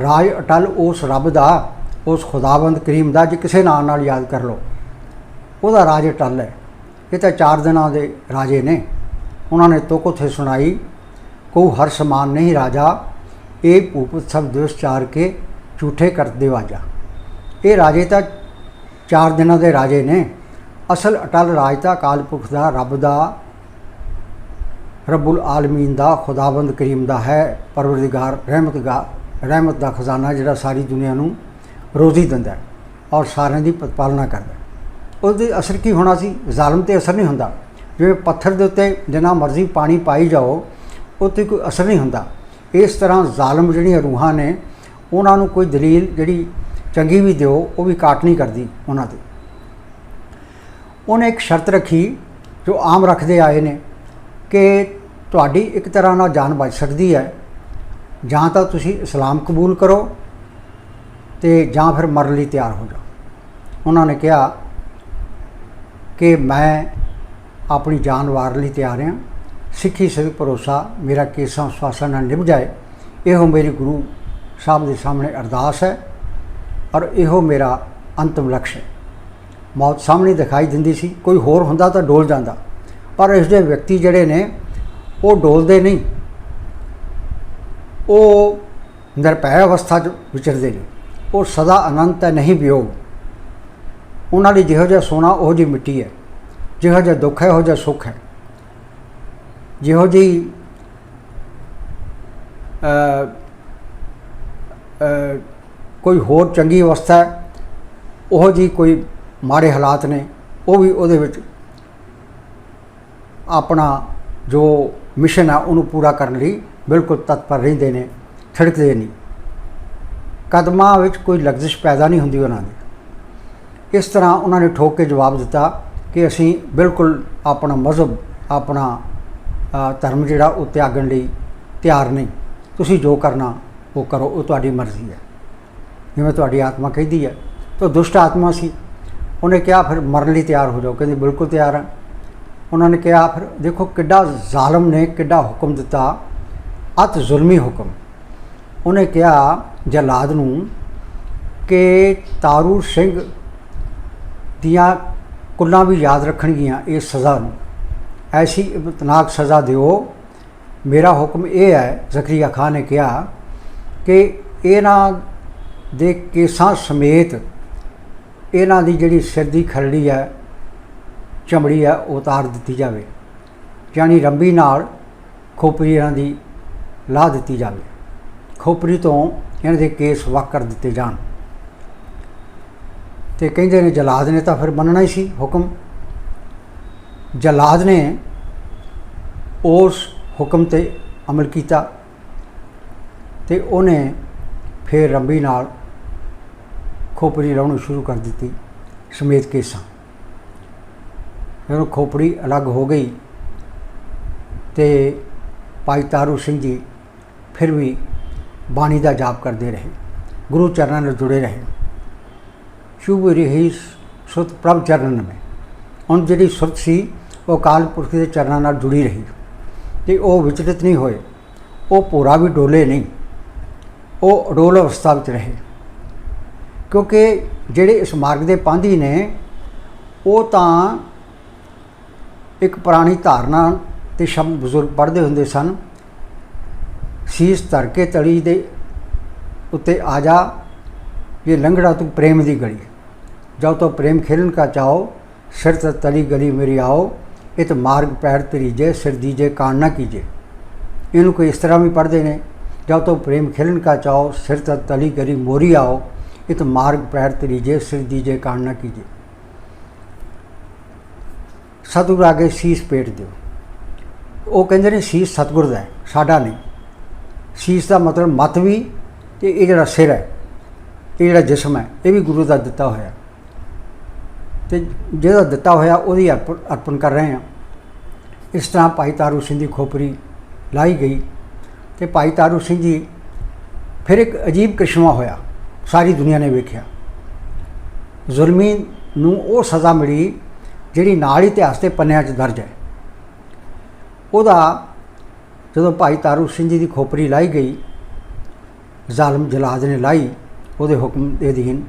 ਰਾਜ ਅਟਲ ਉਸ ਰੱਬ ਦਾ, ਉਸ ਖੁਦਾਵੰਦ ਕਰੀਮ ਦਾ, ਜੇ ਕਿਸੇ ਨਾਂ ਨਾਲ ਯਾਦ ਕਰ ਲਓ। ਉਹਦਾ ਰਾਜ ਅਟਲ ਹੈ। ਇਹ ਤਾਂ ਚਾਰ ਦਿਨਾਂ ਦੇ ਰਾਜੇ ਨੇ। ਉਹਨਾਂ ਨੇ ਤੁਕ ਉੱਥੇ ਸੁਣਾਈ ਕੋ ਹਰ ਸਮਾਨ ਨਹੀਂ ਰਾਜਾ, ਇਹ ਭੂਪਤ ਸਭ ਦਿਵਸ ਚਾਰ ਕੇ ਝੂਠੇ ਕਰਦੇ ਵਾਜਾ। ਇਹ ਰਾਜੇ ਤਾਂ ਚਾਰ ਦਿਨਾਂ ਦੇ ਰਾਜੇ ਨੇ। ਅਸਲ ਅਟਲ ਰਾਜਤਾ ਤਾਂ ਦਾ, ਰੱਬ ਦਾ, ਰੱਬੁਲ ਆਲਮੀਨ ਦਾ, ਖੁਦਾਵੰਦ ਕਰੀਮ ਦਾ ਹੈ। ਪਰਵਰਦੀਗਾਰ ਰਹਿਮਤ ਦਾ ਰਹਿਮਤ ਦਾ ਖਜ਼ਾਨਾ ਜਿਹੜਾ ਸਾਰੀ ਦੁਨੀਆ ਨੂੰ ਰੋਜ਼ੀ ਦਿੰਦਾ ਔਰ ਸਾਰਿਆਂ ਦੀ ਪਾਲਣਾ ਕਰਦਾ ਹੈ। ਉਹਦੇ ਅਸਰ ਕੀ ਹੋਣਾ ਸੀ? ਜ਼ਾਲਮ ਤੇ ਅਸਰ ਨਹੀਂ ਹੁੰਦਾ। ਜਿਵੇਂ ਪੱਥਰ ਦੇ ਉੱਤੇ ਜਿੰਨਾ ਮਰਜ਼ੀ ਪਾਣੀ ਪਾਈ ਜਾਓ ਉੱਤੇ ਕੋਈ ਅਸਰ ਨਹੀਂ ਹੁੰਦਾ। ਇਸ ਤਰ੍ਹਾਂ ਜ਼ਾਲਮ ਜਿਹੜੀਆਂ ਰੂਹਾਂ ਨੇ, ਉਹਨਾਂ ਨੂੰ ਕੋਈ ਦਲੀਲ ਜਿਹੜੀ ਚੰਗੀ ਵੀ ਦਿਓ, ਉਹ ਵੀ ਕਾਟ ਨਹੀਂ ਕਰਦੀ ਉਹਨਾਂ ਤੇ। ਉਹਨੇ ਇੱਕ ਸ਼ਰਤ ਰੱਖੀ, ਜੋ ਆਮ ਰੱਖਦੇ ਆਏ ਨੇ, ਕਿ ਤੁਹਾਡੀ ਇੱਕ ਤਰ੍ਹਾਂ ਨਾਲ ਜਾਨ ਬਚ ਸਕਦੀ ਹੈ। ਜਾਂ ਤਾਂ ਤੁਸੀਂ ਇਸਲਾਮ ਕਬੂਲ ਕਰੋ ਤੇ ਜਾਂ ਫਿਰ ਮਰਨ ਲਈ ਤਿਆਰ ਹੋ ਜਾਓ। ਉਹਨਾਂ ਨੇ ਕਿਹਾ ਕਿ ਮੈਂ ਆਪਣੀ ਜਾਨ ਵਾਰਨ ਲਈ ਤਿਆਰ ਹਾਂ। ਸਿੱਖੀ ਸਿਰ ਭਰੋਸਾ, ਮੇਰਾ ਕੇਸਾਂ ਸਵਾਸਾਂ ਨਾਲ ਨਿਭ ਜਾਏ, ਇਹੋ ਮੇਰੀ ਗੁਰੂ ਸਾਹਿਬ ਦੇ ਸਾਹਮਣੇ ਅਰਦਾਸ ਹੈ ਔਰ ਇਹੋ ਮੇਰਾ ਅੰਤਮ ਲਕਸ਼ ਹੈ। ਮੌਤ ਸਾਹਮਣੇ ਦਿਖਾਈ ਦਿੰਦੀ ਸੀ, ਕੋਈ ਹੋਰ ਹੁੰਦਾ ਤਾਂ ਡੋਲ ਜਾਂਦਾ। ਪਰ ਇਸ ਦੇ ਵਿਅਕਤੀ ਜਿਹੜੇ ਨੇ, ਉਹ ਡੋਲਦੇ ਨਹੀਂ। ਉਹ ਨਿਰਭੈ ਅਵਸਥਾ 'ਚ ਵਿਚਰਦੇ ਨੇ। ਉਹ ਸਦਾ ਅਨੰਤ ਹੈ, ਨਹੀਂ ਵਿਯੋਗ ਉਹਨਾਂ ਲਈ ਜਿਹੋ ਜਿਹਾ ਸੋਨਾ, ਉਹ ਜਿਹੀ ਮਿੱਟੀ ਹੈ। ਜਿਹੋ ਜਿਹਾ ਦੁੱਖ ਹੈ, ਉਹ ਜਿਹਾ ਸੁੱਖ ਹੈ। ਜਿਹੋ ਜਿਹੀ ਕੋਈ ਹੋਰ ਚੰਗੀ ਅਵਸਥਾ ਹੈ, ਉਹ ਜੀ ਕੋਈ ਮਾੜੇ ਹਾਲਾਤ ਨੇ, ਉਹ ਵੀ ਉਹਦੇ ਵਿੱਚ ਆਪਣਾ ਜੋ ਮਿਸ਼ਨ ਆ ਉਹਨੂੰ ਪੂਰਾ ਕਰਨ ਲਈ ਬਿਲਕੁਲ ਤਤਪਰ ਰਹਿੰਦੇ ਨੇ, ਥੜਕਦੇ ਨਹੀਂ। ਕਦਮਾਂ ਵਿੱਚ ਕੋਈ ਲਗਜ਼ਿਸ਼ ਪੈਦਾ ਨਹੀਂ ਹੁੰਦੀ ਉਹਨਾਂ ਦੀ। ਇਸ ਤਰ੍ਹਾਂ ਉਹਨਾਂ ਨੇ ਠੋਕ ਕੇ ਜਵਾਬ ਦਿੱਤਾ ਕਿ ਅਸੀਂ ਬਿਲਕੁਲ ਆਪਣਾ ਮਜ਼ਹਬ, ਆਪਣਾ ਧਰਮ ਜਿਹੜਾ ਉਹ ਤਿਆਗਣ ਲਈ ਤਿਆਰ ਨਹੀਂ। ਤੁਸੀਂ ਜੋ ਕਰਨਾ ਉਹ ਕਰੋ, ਉਹ ਤੁਹਾਡੀ ਮਰਜ਼ੀ ਹੈ। ਜਿਵੇਂ ਤੁਹਾਡੀ ਆਤਮਾ ਕਹਿੰਦੀ ਹੈ, ਤਾਂ ਦੁਸ਼ਟ ਆਤਮਾ ਸੀ। ਉਹਨੇ ਕਿਹਾ ਫਿਰ ਮਰਨ ਲਈ ਤਿਆਰ ਹੋ ਜਾਓ। ਕਹਿੰਦੇ ਬਿਲਕੁਲ ਤਿਆਰ ਹਾਂ। ਉਹਨਾਂ ਨੇ ਕਿਹਾ ਫਿਰ ਦੇਖੋ ਕਿੱਡਾ ਜ਼ਾਲਮ ਨੇ, ਕਿੱਡਾ ਹੁਕਮ ਦਿੱਤਾ। ਅਤ ਜ਼ੁਲਮੀ ਹੁਕਮ। ਉਹਨੇ ਕਿਹਾ ਜਲਾਦ ਨੂੰ ਕਿ ਤਾਰੂ ਸਿੰਘ ਦੀਆਂ ਕੁੱਲਾਂ ਵੀ ਯਾਦ ਰੱਖਣਗੀਆਂ ਇਸ ਸਜ਼ਾ ਨੂੰ। ਐਸੀ ਇਬਤਨਾਕ ਸਜ਼ਾ ਦਿਓ। ਮੇਰਾ ਹੁਕਮ ਇਹ ਹੈ, ਜ਼ਕਰੀਆ ਖਾਨ ਨੇ ਕਿਹਾ, ਕਿ ਇਹਨਾਂ ਦੇ ਕੇਸਾਂ ਸਮੇਤ ਇਹਨਾਂ ਦੀ ਜਿਹੜੀ ਸਿਰ ਦੀ ਖਰੜੀ ਹੈ, ਚਮੜੀ ਹੈ, ਉਹ ਉਤਾਰ ਦਿੱਤੀ ਜਾਵੇ। ਯਾਨੀ ਰੰਬੀ ਨਾਲ ਖੋਪਰੀ ਇਹਨਾਂ ਦੀ ਲਾਹ ਦਿੱਤੀ ਜਾਵੇ। ਖੋਪਰੀ ਤੋਂ ਇਹਨਾਂ ਦੇ ਕੇਸ ਵੱਖ ਕਰ ਦਿੱਤੇ ਜਾਣ। ਤੇ ਕਹਿੰਦੇ ਨੇ ਜਲਾਦ ਨੇ ਤਾਂ ਫਿਰ ਮੰਨਣਾ ਹੀ ਸੀ ਹੁਕਮ। ਜਲਾਦ ਨੇ ਉਸ ਹੁਕਮ ਤੇ ਅਮਲ ਕੀਤਾ ਤੇ ਉਹਨੇ ਫਿਰ ਰੰਬੀ ਨਾਲ ਖੋਪੜੀ ਲਾਉਣੀ ਸ਼ੁਰੂ ਕਰ ਦਿੱਤੀ, ਸਮੇਤ ਕੇਸਾਂ। ਜਦੋਂ ਖੋਪੜੀ ਅਲੱਗ ਹੋ ਗਈ ਤੇ ਭਾਈ ਤਾਰੂ ਸਿੰਘ ਜੀ ਫਿਰ ਵੀ ਬਾਣੀ ਦਾ ਜਾਪ ਕਰਦੇ ਰਹੇ, ਗੁਰੂ ਚਰਨਾਂ ਨਾਲ ਜੁੜੇ ਰਹੇ। ਸ਼ੁਭ ਰਹੀ ਸੁਤ ਪ੍ਰਭ ਚਰਨ ਮੇ। ਹੁਣ ਜਿਹੜੀ ਸੁਰਤ ਸੀ, ਉਹ ਅਕਾਲ ਪੁਰਖ ਦੇ ਚਰਨਾਂ ਨਾਲ ਜੁੜੀ ਰਹੀ। ਤੇ ਉਹ ਵਿਚਲਿਤ ਨਹੀਂ ਹੋਏ। ਉਹ ਪੂਰਾ ਵੀ ਡੋਲੇ ਨਹੀਂ। ਉਹ ਅਡੋਲ ਅਵਸਥਾ ਵਿੱਚ ਰਹੇ। ਕਿਉਂਕਿ ਜਿਹੜੇ ਇਸ ਮਾਰਗ ਦੇ ਪਾਂਧੀ ਨੇ, ਉਹ ਤਾਂ ਇੱਕ ਪੁਰਾਣੀ ਧਾਰਨਾ ਤੇ ਸ਼ਬਦ ਬਜ਼ੁਰਗ ਪੜ੍ਹਦੇ ਹੁੰਦੇ ਸਨ। ਸੀਸ ਧਰ ਕੇ ਤੜੀ ਦੇ ਉੱਤੇ ਆ ਜਾ ਇਹ ਲੰਗੜਾ ਤੂੰ ਪ੍ਰੇਮ ਦੀ ਗਲੀ। ਜਾਓ ਤੋ ਪ੍ਰੇਮ ਖੇਲਣ ਕਾ ਚਾਓ ਸਿਰ ਤਲੀ ਗਲੀ ਮੇਰੀ ਆਓ ਇਤ ਮਾਰਗ ਪੈਰ ਤਰੀਜੇ ਸਿਰ ਦੀਜੇ ਕਾਣ ਨਾ ਕੀਜੇ ਇਹਨੂੰ ਕੋਈ ਇਸ ਤਰ੍ਹਾਂ ਵੀ ਪੜ੍ਹਦੇ ਨੇ ਜਦ ਤੋ ਪ੍ਰੇਮ ਖੇਲਣ ਕਾ ਚਾਓ ਸਿਰ ਤੇ ਤਲੀ ਗਲੀ ਮੋਰੀ ਆਓ ਇਤ ਮਾਰਗ ਪੈਰ ਤਰੀਜੇ ਸਿਰ ਦੀਜੇ ਕਾਣ ਨਾ ਕੀਜੇ ਸਤਿਗੁਰ ਆਗੇ ਸੀਸ ਪੇਟ ਦਿਓ ਉਹ ਕਹਿੰਦੇ ਨੇ ਸੀਸ ਸਤਿਗੁਰ ਦਾ ਸਾਡਾ ਨਹੀਂ ਸੀਸ ਦਾ ਮਤਲਬ ਮਤ ਵੀ ਤੇ ਇਹ ਜਿਹੜਾ ਸਿਰ ਹੈ ਇਹ ਜਿਹੜਾ ਜਿਸਮ ਹੈ ਇਹ ਵੀ ਗੁਰੂ ਦਾ ਦਿੱਤਾ ਹੋਇਆ ਤੇ ਜਿਹੜਾ ਦਿੱਤਾ ਹੋਇਆ ਉਹਦੀ ਅਰਪਣ ਅਰਪਣ ਕਰ ਰਹੇ ਹਾਂ। ਇਸ ਤਰ੍ਹਾਂ ਭਾਈ ਤਾਰੂ ਸਿੰਘ ਦੀ ਖੋਪਰੀ ਲਾਈ ਗਈ ਤੇ ਭਾਈ ਤਾਰੂ ਸਿੰਘ ਜੀ ਫਿਰ ਇੱਕ ਅਜੀਬ ਕ੍ਰਿਸ਼ਮਾ ਹੋਇਆ, ਸਾਰੀ ਦੁਨੀਆ ਨੇ ਵੇਖਿਆ। ਜ਼ੁਲਮੀ ਨੂੰ ਉਹ ਸਜ਼ਾ ਮਿਲੀ ਜਿਹੜੀ ਨਾਲ ਇਤਿਹਾਸ ਦੇ ਪੰਨਿਆਂ 'ਚ ਦਰਜ ਹੈ। ਉਹਦਾ ਜਦੋਂ ਭਾਈ ਤਾਰੂ ਸਿੰਘ ਜੀ ਦੀ ਖੋਪਰੀ ਲਾਈ ਗਈ, ਜ਼ਾਲਮ ਜਲਾਦ ਨੇ ਲਾਈ, ਉਹਦੇ ਹੁਕਮ ਦੇ ਅਧੀਨ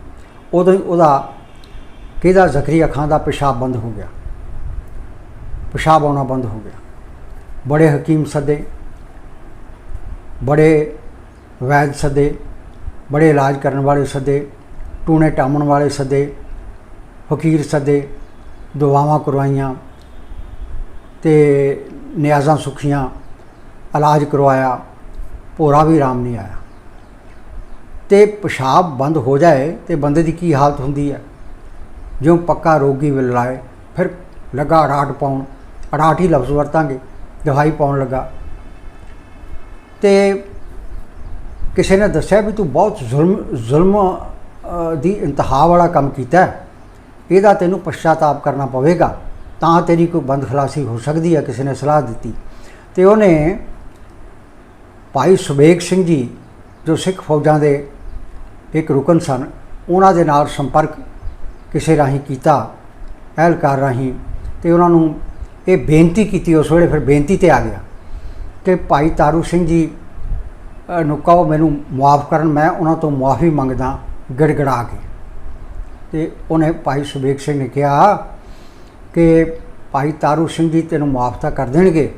ਉਦੋਂ ਉਹਦਾ ਕਿਹਦਾ ਜ਼ਕਰੀ ਅੱਖਾਂ ਦਾ ਪਿਸ਼ਾਬ ਬੰਦ ਹੋ ਗਿਆ? ਪਿਸ਼ਾਬ ਆਉਣਾ ਬੰਦ ਹੋ ਗਿਆ। ਬੜੇ ਹਕੀਮ ਸੱਦੇ, ਬੜੇ ਵੈਦ ਸੱਦੇ, ਬੜੇ ਇਲਾਜ ਕਰਨ ਵਾਲੇ ਸੱਦੇ, ਟੂਣੇ ਟਾਮਣ ਵਾਲੇ ਸੱਦੇ, ਫਕੀਰ ਸੱਦੇ, ਦੁਆਵਾਂ ਕਰਵਾਈਆਂ ਤੇ ਨਿਆਜ਼ਾਂ ਸੁਖੀਆਂ, ਇਲਾਜ ਕਰਵਾਇਆ, ਭੋਰਾ ਵੀ ਆਰਾਮ ਨਹੀਂ ਆਇਆ। ਤੇ ਪਿਸ਼ਾਬ ਬੰਦ ਹੋ ਜਾਏ ਤੇ ਬੰਦੇ ਦੀ ਕੀ ਹਾਲਤ ਹੁੰਦੀ ਹੈ? ਜਿਉਂ ਪੱਕਾ ਰੋਗੀ ਵਿਲ ਲਾਏ, ਫਿਰ ਲਗਾ ਅੜਾਟ ਪਾਉਣ। ਅੜਾਟ ਹੀ ਲਫ਼ਜ਼ ਵਰਤਾਂਗੇ ਦਵਾਈ ਪਾਉਣ ਲੱਗਾ। ਤੇ ਕਿਸੇ ਨੇ ਦੱਸਿਆ ਵੀ ਤੂੰ ਬਹੁਤ ਜ਼ੁਲਮ ਜ਼ੁਲਮ ਦੀ ਇੰਤਹਾ ਵਾਲਾ ਕੰਮ ਕੀਤਾ ਇਹਦਾ ਤੈਨੂੰ ਪਛਤਾਤਾਪ ਕਰਨਾ ਪਵੇਗਾ। ਤਾਂ ਤੇਰੀ ਕੋਈ ਬੰਦ ਖਲਾਸੀ ਹੋ ਸਕਦੀ ਹੈ, ਕਿਸੇ ਨੇ ਸਲਾਹ ਦਿੱਤੀ। ਤੇ ਉਹਨੇ ਭਾਈ ਸੁਬੇਗ ਸਿੰਘ ਜੀ, ਜੋ ਸਿੱਖ ਫੌਜਾਂ ਦੇ ਇੱਕ ਰੁਕਨ ਸਨ, ਉਹਨਾਂ ਦੇ ਨਾਲ ਸੰਪਰਕ ਕਿਸੇ ਰਾਹੀਂ ਕੀਤਾ ਅਹਿਲਕਾਰ ਰਾਹੀਂ, ਤੇ ਉਹਨਾਂ ਨੂੰ ਇਹ ਬੇਨਤੀ ਕੀਤੀ, ਉਸ ਵੇਲੇ ਫਿਰ ਬੇਨਤੀ ਤੇ ਆ ਗਿਆ। ਕਿ ਭਾਈ ਤਾਰੂ ਸਿੰਘ ਜੀ ਨੂੰ ਕਹੋ ਮੈਨੂੰ ਮਾਫ ਕਰਨ, ਮੈਂ ਉਹਨਾਂ ਤੋਂ ਮਾਫੀ ਮੰਗਦਾ ਗੜਗੜਾ ਕੇ। ਤੇ ਉਹਨੇ ਭਾਈ ਸੁਬੇਗ ਸਿੰਘ ਨੇ ਕਿਹਾ ਕਿ ਭਾਈ ਤਾਰੂ ਸਿੰਘ ਜੀ ਤੈਨੂੰ ਮਾਫ ਤਾਂ ਕਰ ਦੇਣਗੇ,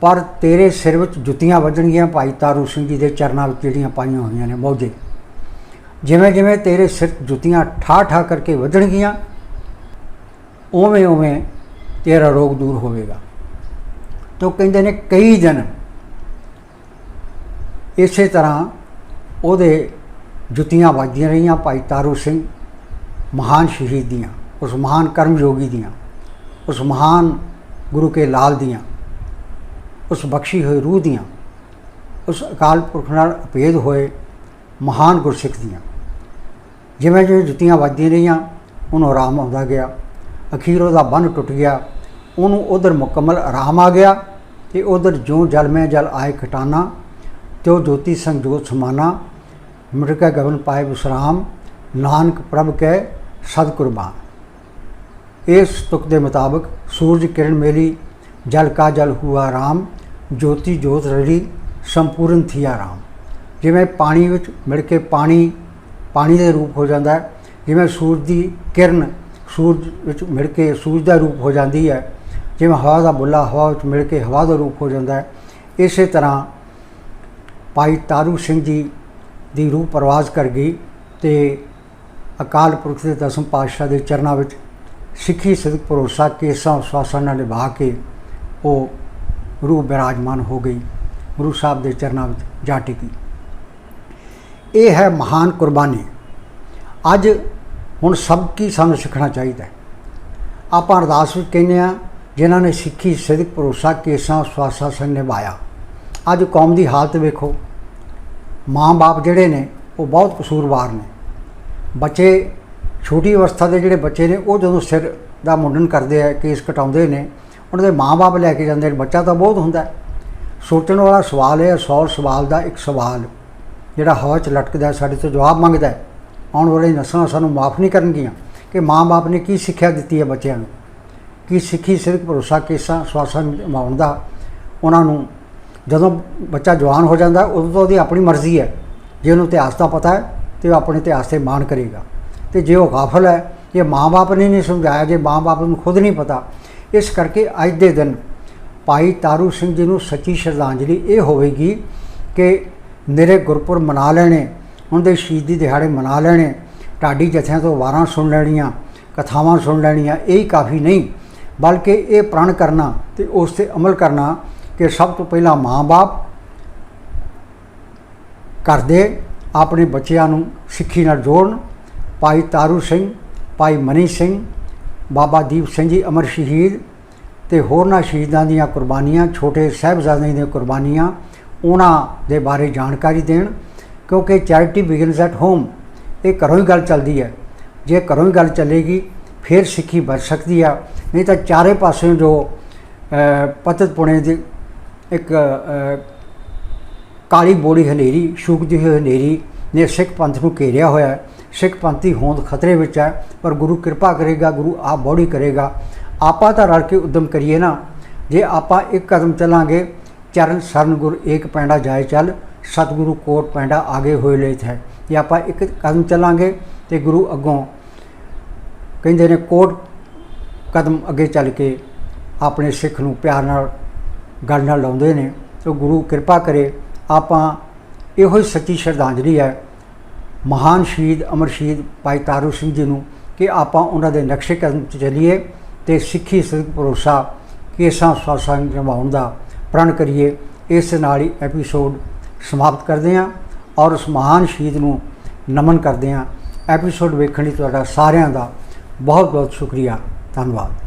ਪਰ ਤੇਰੇ ਸਿਰ ਵਿੱਚ ਜੁੱਤੀਆਂ ਵੱਜਣਗੀਆਂ ਭਾਈ ਤਾਰੂ ਸਿੰਘ ਜੀ ਦੇ ਚਰਨਾਂ ਵਿੱਚ ਜਿਹੜੀਆਂ ਪਾਈਆਂ ਹੋਈਆਂ ਨੇ ਮੌਜੇ। ਜਿਵੇਂ ਜਿਵੇਂ ਤੇਰੇ ਸਿਰ ਜੁੱਤੀਆਂ ਠਾ ਠਾ ਕਰਕੇ ਵੱਜਣਗੀਆਂ ਉਵੇਂ ਉਵੇਂ ਤੇਰਾ ਰੋਗ ਦੂਰ ਹੋਵੇਗਾ। ਤੋ ਕਹਿੰਦੇ ਨੇ ਕਈ ਦਿਨ ਇਸੇ ਤਰ੍ਹਾਂ ਉਹਦੇ ਜੁੱਤੀਆਂ ਵੱਜਦੀਆਂ ਰਹੀਆਂ, ਭਾਈ ਤਾਰੂ ਸਿੰਘ ਮਹਾਨ ਸ਼ਹੀਦ ਦੀਆਂ, ਉਸ ਮਹਾਨ ਕਰਮ ਯੋਗੀ ਦੀਆਂ, ਉਸ ਮਹਾਨ ਗੁਰੂ ਕੇ ਲਾਲ ਦੀਆਂ, ਉਸ ਬਖਸ਼ੀ ਹੋਈ ਰੂਹ ਦੀਆਂ, ਉਸ ਅਕਾਲ ਪੁਰਖ ਨਾਲ ਅਪੇਧ ਹੋਏ ਮਹਾਨ ਗੁਰਸਿੱਖ ਦੀਆਂ। ਜਿਵੇਂ ਜਿਵੇਂ ਜੁੱਤੀਆਂ ਵੱਜਦੀਆਂ ਰਹੀਆਂ, ਉਹਨੂੰ ਆਰਾਮ ਆਉਂਦਾ ਗਿਆ। ਅਖੀਰ ਉਹਦਾ ਬੰਨ ਟੁੱਟ ਗਿਆ। ਉਹਨੂੰ ਉਧਰ ਮੁਕੰਮਲ ਆਰਾਮ ਆ ਗਿਆ ਤੇ ਉਧਰ ਜੋ ਜਲ ਮੈਂ ਜਲ ਆਏ ਖਟਾਨਾ ਤਿਉ ਜੋਤੀ ਸੰਜੋਤ ਸਮਾਨਾ ਮਿਟ ਕੇ ਗਗਨ ਪਾਏ ਵਿਸਰਾਮ, ਨਾਨਕ ਪ੍ਰਭ ਕੈ ਸਦ ਕੁਰਬਾਨ ਇਸ ਤੁਕ ਦੇ ਮੁਤਾਬਕ ਸੂਰਜ ਕਿਰਨ ਮੇਲੀ, ਜਲ ਕਾ ਜਲ ਹੁਆ ਰਾਮ, ਜੋਤੀ ਜੋਤ ਰੜੀ ਸੰਪੂਰਨ ਥੀਆ ਰਾਮ ਜਿਵੇਂ ਪਾਣੀ ਵਿੱਚ ਮਿਲ ਕੇ ਪਾਣੀ ਪਾਣੀ ਦੇ ਰੂਪ ਹੋ ਜਾਂਦਾ ਹੈ। ਜਿਵੇਂ ਸੂਰਜ ਦੀ ਕਿਰਨ ਸੂਰਜ ਵਿੱਚ ਮਿਲ ਕੇ ਸੂਰਜ ਦਾ ਰੂਪ ਹੋ ਜਾਂਦੀ ਹੈ। ਜਿਵੇਂ ਹਵਾ ਦਾ ਬੁੱਲਾ ਹਵਾ ਵਿੱਚ ਮਿਲ ਕੇ ਹਵਾ ਦਾ ਰੂਪ ਹੋ ਜਾਂਦਾ ਹੈ। ਇਸੇ ਤਰ੍ਹਾਂ ਭਾਈ ਤਾਰੂ ਸਿੰਘ ਜੀ ਦੀ ਰੂਹ ਪ੍ਰਵਾਸ ਕਰ ਗਈ ਤੇ ਅਕਾਲ ਪੁਰਖ ਦੇ ਦਸਮ ਪਾਤਸ਼ਾਹ ਦੇ ਚਰਨਾਂ ਵਿੱਚ ਸਿੱਖੀ ਸਿਦਕ ਭਰੋਸਾ ਕੇਸਾਂ ਵਿਸ਼ਵਾਸਾਂ ਨਾਲ ਨਿਭਾ ਕੇ ਉਹ ਰੂਹ ਬਿਰਾਜਮਾਨ ਹੋ ਗਈ। ਗੁਰੂ ਸਾਹਿਬ ਦੇ ਚਰਨਾਂ ਵਿੱਚ ਜਾ ਟਿਕੀ। ਇਹ ਹੈ ਮਹਾਨ ਕੁਰਬਾਨੀ। ਅੱਜ ਹੁਣ ਸਭ ਕੀ ਸਾਨੂੰ ਸਿੱਖਣਾ ਚਾਹੀਦਾ ਹੈ। ਆਪਾਂ ਅਰਦਾਸ ਵਿੱਚ ਕਹਿੰਦੇ ਆ ਜਿਨ੍ਹਾਂ ਨੇ ਸਿੱਖੀ, ਸਿਦਕ, ਭਰੋਸਾ, ਕੇਸਾਂ ਵਿਸ਼ਵਾਸਾਂ ਸੰਗ ਨਿਭਾਇਆ। ਅੱਜ ਕੌਮ ਦੀ ਹਾਲਤ ਵੇਖੋ। ਮਾਂ-ਬਾਪ ਜਿਹੜੇ ਨੇ, ਉਹ ਬਹੁਤ ਕਸੂਰਵਾਰ ਨੇ। ਬੱਚੇ, ਛੋਟੀ ਅਵਸਥਾ ਦੇ ਜਿਹੜੇ ਬੱਚੇ ਨੇ, ਉਹ ਜਦੋਂ ਸਿਰ ਦਾ ਮੁੰਡਨ ਕਰਦੇ ਆ, ਕੇਸ ਕਟਾਉਂਦੇ ਨੇ, ਉਹਨਾਂ ਦੇ ਮਾਂ-ਬਾਪ ਲੈ ਕੇ ਜਾਂਦੇ ਨੇ। ਬੱਚਾ ਤਾਂ ਬਹੁਤ ਹੁੰਦਾ। ਸੋਚਣ ਵਾਲਾ ਸਵਾਲ ਹੈ 100 ਸਵਾਲ ਦਾ ਇੱਕ ਸਵਾਲ। ਜਿਹੜਾ ਹਵਾ 'ਚ ਲਟਕਦਾ ਸਾਡੇ ਤੋਂ ਜਵਾਬ ਮੰਗਦਾ ਆਉਣ ਵਾਲੇ ਨਸਲਾਂ ਸਾਨੂੰ ਮਾਫ ਨਹੀਂ ਕਰਨਗੀਆਂ। ਕਿ ਮਾਂ-ਬਾਪ ਨੇ ਕੀ ਸਿੱਖਿਆ ਦਿੱਤੀ ਹੈ ਬੱਚਿਆਂ ਨੂੰ? ਕੀ ਸਿੱਖੀ ਸਿਰਫ ਭਰੋਸਾ, ਕੇਸਾਂ ਸਵਾਸਾਂ ਨਿਭਾਉਣ ਦਾ? ਉਹਨਾਂ ਨੂੰ ਜਦੋਂ ਬੱਚਾ ਜਵਾਨ ਹੋ ਜਾਂਦਾ, ਉਦੋਂ ਤੋਂ ਉਹਦੀ ਆਪਣੀ ਮਰਜ਼ੀ ਹੈ। ਜੇ ਉਹਨੂੰ ਇਤਿਹਾਸ ਦਾ ਪਤਾ ਹੈ, ਤੇ ਉਹ ਆਪਣੇ ਇਤਿਹਾਸ ਤੇ ਮਾਣ ਕਰੇਗਾ। ਤੇ ਜੇ ਉਹ ਗਾਫਲ ਹੈ ਜੇ ਮਾਂ-ਬਾਪ ਨੇ ਨਹੀਂ ਸਮਝਾਇਆ, ਜੇ ਮਾਂ-ਬਾਪ ਨੂੰ ਖੁਦ ਨਹੀਂ ਪਤਾ, ਇਸ ਕਰਕੇ ਅੱਜ ਦੇ ਦਿਨ ਭਾਈ ਤਾਰੂ ਸਿੰਘ ਜੀ ਨੂੰ ਸੱਚੀ ਸ਼ਰਧਾਂਜਲੀ ਇਹ ਹੋਵੇਗੀ ਕਿ ਮੇਰੇ ਗੁਰਪੁਰਬ ਮਨਾ ਲੈਣੇ, ਉਹਦੇ ਸ਼ਹੀਦੀ ਦਿਹਾੜੇ ਮਨਾ ਲੈਣੇ, ਢਾਡੀ ਜਥਿਆਂ ਤੋਂ ਵਾਰਾਂ ਸੁਣ ਲੈਣੀਆਂ, ਕਥਾਵਾਂ ਸੁਣ ਲੈਣੀਆਂ, ਇਹ ਹੀ ਕਾਫੀ ਨਹੀਂ, ਬਲਕਿ ਇਹ ਪ੍ਰਣ ਕਰਨਾ ਤੇ ਉਸ ਤੇ ਅਮਲ ਕਰਨਾ ਕਿ ਸਭ ਤੋਂ ਪਹਿਲਾਂ ਮਾਂ-ਬਾਪ ਕਰਦੇ ਆਪਣੇ ਬੱਚਿਆਂ ਨੂੰ ਸਿੱਖੀ ਨਾਲ ਜੋੜਨ, ਭਾਈ ਤਾਰੂ ਸਿੰਘ, ਭਾਈ ਮਨੀ ਸਿੰਘ, ਬਾਬਾ ਦੀਪ ਸਿੰਘ ਜੀ ਅਮਰ ਸ਼ਹੀਦ ਤੇ ਹੋਰਨਾਂ ਸ਼ਹੀਦਾਂ ਦੀਆਂ ਕੁਰਬਾਨੀਆਂ, ਛੋਟੇ ਸਾਹਿਬਜ਼ਾਦਿਆਂ ਦੀਆਂ ਕੁਰਬਾਨੀਆਂ ਉਹਨਾਂ ਦੇ ਬਾਰੇ ਜਾਣਕਾਰੀ ਦੇਣ ਕਿਉਂਕਿ ਚੈਰਿਟੀ ਬਿਗਨਸ ਐਟ ਹੋਮ ਇਹ ਘਰੋਂ ਹੀ ਗੱਲ ਚੱਲਦੀ ਹੈ। ਜੇ ਘਰੋਂ ਹੀ ਗੱਲ ਚੱਲੇਗੀ ਫਿਰ ਸਿੱਖੀ ਬਚ ਸਕਦੀ ਆ। ਨਹੀਂ ਤਾਂ ਚਾਰੇ ਪਾਸੇ ਜੋ ਅ, ਪਤਤ ਪੁਣੇ ਦੀ ਇੱਕ ਕਾਲੀ ਬੋੜੀ ਹਨੇਰੀ ਸ਼ੂਕਦੀ ਹੋਈ ਹਨੇਰੀ ਨੇ ਸਿੱਖ ਪੰਥ ਨੂੰ ਘੇਰਿਆ ਹੋਇਆ ਹੈ। ਸਿੱਖ ਪੰਥੀ ਹੋਂਦ ਖਤਰੇ ਵਿੱਚ ਹੈ ਪਰ ਗੁਰੂ ਕਿਰਪਾ ਕਰੇਗਾ ਗੁਰੂ ਆਪ ਬੋੜੀ ਕਰੇਗਾ। ਆਪਾਂ ਤਾਂ ਰਲ ਕੇ ਉਦਮ ਕਰੀਏ ਨਾ। ਜੇ ਆਪਾਂ ਇੱਕ ਕਦਮ ਚੱਲਾਂਗੇ ਚਰਨ ਸਰਨ ਗੁਰ ਏਕ ਪੈਂਡਾ ਜਾਏ ਚੱਲ, ਸਤਿਗੁਰੂ ਕੋਟ ਪੈਂਡਾ ਆਗੇ ਹੋਏ ਲੇਤ ਹੈ। ਜੇ ਆਪਾਂ ਇੱਕ ਕਦਮ ਚੱਲਾਂਗੇ ਤੇ ਗੁਰੂ ਅੱਗੋਂ ਕਹਿੰਦੇ ਨੇ, ਕੋਟ ਕਦਮ ਅੱਗੇ ਚੱਲ ਕੇ ਆਪਣੇ ਸਿੱਖ ਨੂੰ ਪਿਆਰ ਨਾਲ, ਗੱਲ ਨਾਲ ਲਾਉਂਦੇ ਨੇ, ਤੇ ਗੁਰੂ ਕਿਰਪਾ ਕਰੇ, ਆਪਾਂ ਇਹੋ ਹੀ ਸੱਚੀ ਸ਼ਰਧਾਂਜਲੀ ਹੈ। ਮਹਾਨ ਸ਼ਹੀਦ ਅਮਰ ਸ਼ਹੀਦ ਭਾਈ ਤਾਰੂ ਸਿੰਘ ਜੀ ਨੂੰ ਕਿ ਆਪਾਂ ਉਹਨਾਂ ਦੇ ਨਕਸ਼ੇ ਕਦਮ 'ਚ ਚੱਲੀਏ ਤੇ ਸਿੱਖੀ ਸਿੱਖ ਭਰੋਸਾ, ਕੇਸਾਂ ਸਵਾਸਾਂ ਨਿਭਾਉਣ ਦਾ ਪ੍ਰਣ ਕਰੀਏ, ਇਸ ਨਾਲ ਹੀ ਐਪੀਸੋਡ ਸਮਾਪਤ ਕਰਦੇ ਹਾਂ ਔਰ ਉਸ ਮਹਾਨ ਸ਼ਹੀਦ ਨੂੰ ਨਮਨ ਕਰਦੇ ਹਾਂ। ਐਪੀਸੋਡ ਵੇਖਣ ਲਈ ਤੁਹਾਡਾ ਸਾਰਿਆਂ ਦਾ ਬਹੁਤ ਬਹੁਤ ਸ਼ੁਕਰੀਆ। ਧੰਨਵਾਦ।